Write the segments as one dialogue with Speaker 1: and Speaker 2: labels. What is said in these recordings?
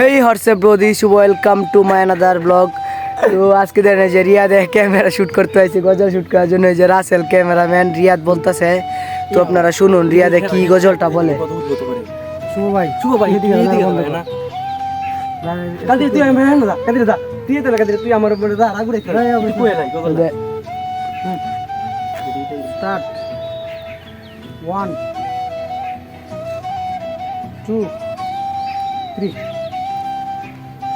Speaker 1: Hey WhatsApp bro this welcome to my another blog তো আজকে দেখেন এই যে রিয়াদে ক্যামেরা শুট করতে হয়েছে গজল শুট করার জন্য যে রাসেল ক্যামেরাম্যান রিয়াদ বলতেছে। তো আপনারা শুনুন রিয়াদে কি গজলটা বলে।
Speaker 2: শুভ ভাই
Speaker 3: ভাই তুই আমার উপরে দা রাগুড়ে
Speaker 2: স্টার্ট ওয়ান টু থ্রি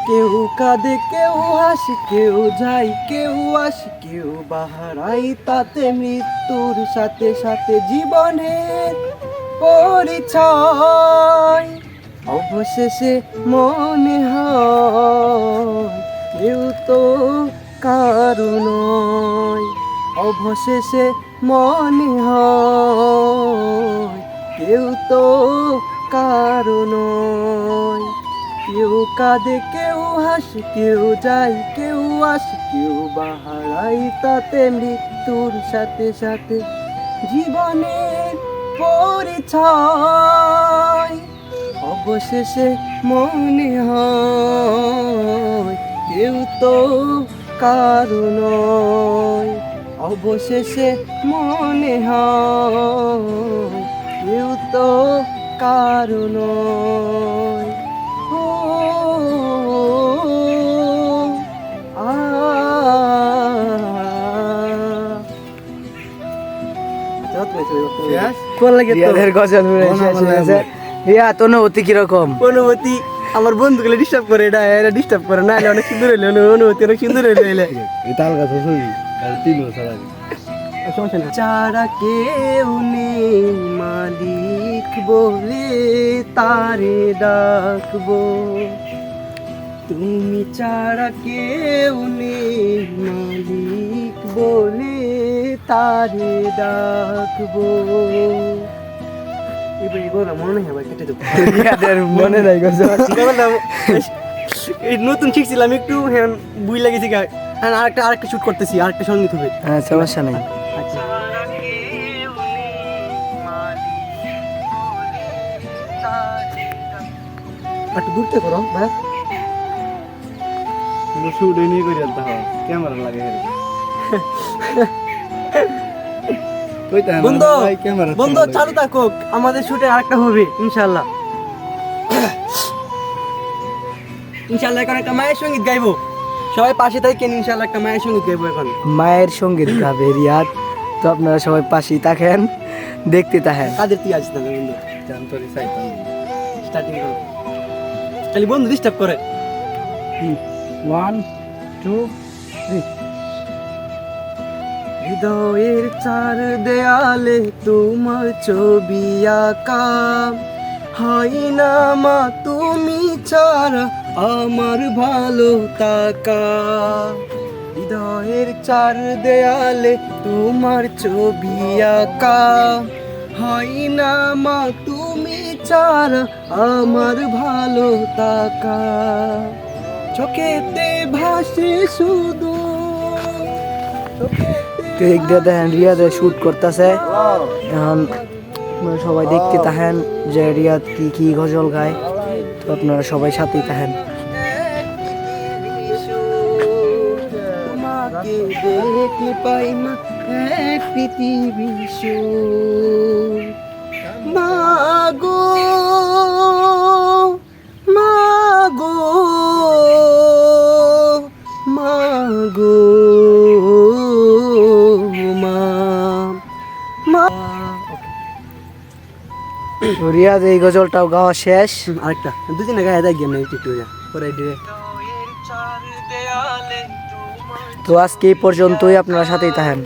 Speaker 3: কেউ কাঁদে, কেউ হাসে, কেউ যাই কেউ আসে, কেউ বাহারাই তাতে মৃত্যুর সাথে সাথে জীবনের পরিচয় অবশেষে মনে হয়, কেউ তো কারণ অবশেষে মনে হয়, কেউ তো কারণ কেউ কাঁদে কেউ হাসে কেউ যায়, কেউ আসে, কেউ বাহারাই তাতে মৃত্যুর সাথে সাথে জীবনের পরিচয়। অবশেষে মনে হয় কেউ তো কারণ অবশেষে মনে হয় কেউ তো কারণ কোন লাগে
Speaker 1: গজল অনুভূতি কীরকম?
Speaker 3: অনুভূতি আমার বন্ধুগুলো ডিস্টার্ব করে এটা এরা ডিস্টার্ব করে না অনেক সুন্দর হইলে অনুভূতি অনেক সুন্দর হইলে
Speaker 2: তাল গাছ
Speaker 3: চারা কেউ নেই মালিক বলে তারে ডাকবো। তুমি চারা কেউ নেই মালিক বলে তারে ডাকবো। মনে
Speaker 1: নাই
Speaker 3: নতুন শিখছিলাম একটু হ্যাঁ বুই লাগেছি হ্যাঁ আরেকটা আরেকটা শুট করতেছি আরেকটা সংগীত হবে।
Speaker 1: হ্যাঁ সমস্যা নাই।
Speaker 3: আচ্ছা। একটু দূরতে করো ভাই।
Speaker 2: শুট নিয়ে করি ক্যামেরা লাগে
Speaker 3: বন্ধু বন্ধু চালু থাকুক আমাদের শুটে আরেকটা হবে ইনশাল্লাহ ইনশাল্লাহ এখন একটা মায়ের সংগীত গাইবো। সবাই পাশে থাকেন ইনশাল্লাহ একটা মায়ের সংগীত গাইবো এখন।
Speaker 1: মায়ের সংগীত গাবে রিয়াদ তো আপনারা সবাই পাশেই থাকেন দেখতে থাকেন।
Speaker 3: কাদের তুই আছিস তাহলে বন্ধু?
Speaker 2: জানতরি চাইতাম। না।
Speaker 3: স্টার্টিং করো। খালি বন্ধু ডিস্টার্ব করে।
Speaker 2: ওয়ান টু থ্রি
Speaker 3: হৃদয়ের চার দেয়ালে তোমার ছবি আঁকা। হয় না মা, তুমি ছাড়া আমার ভালো তাকা হৃদয়ের চার দেয়ালে তোমার ছবি আঁকা। হয় না মা, তুমি ছাড়া আমার ভালো তাকা চোখেতে ভাসে শুধু, চোখেতে
Speaker 1: এক দিয়ে দেখেন, রিয়াদে শুট করতেছে। এখন সবাই দেখতে থাকেন যে রিয়াদ কি কি গজল গায়। তো আপনারা সবাই সাথেই থাকেন।
Speaker 3: দেখতে পাই। মাগো মাগো মাগো।
Speaker 1: তো এই গজলটাও গাওয়া শেষ।
Speaker 3: আরেকটা। দুদিনে গায়ে দেয় গেম একটু একটু পরে দিয়ে
Speaker 1: তো আজকে এই পর্যন্তই আপনারা সাথেই থাকেন।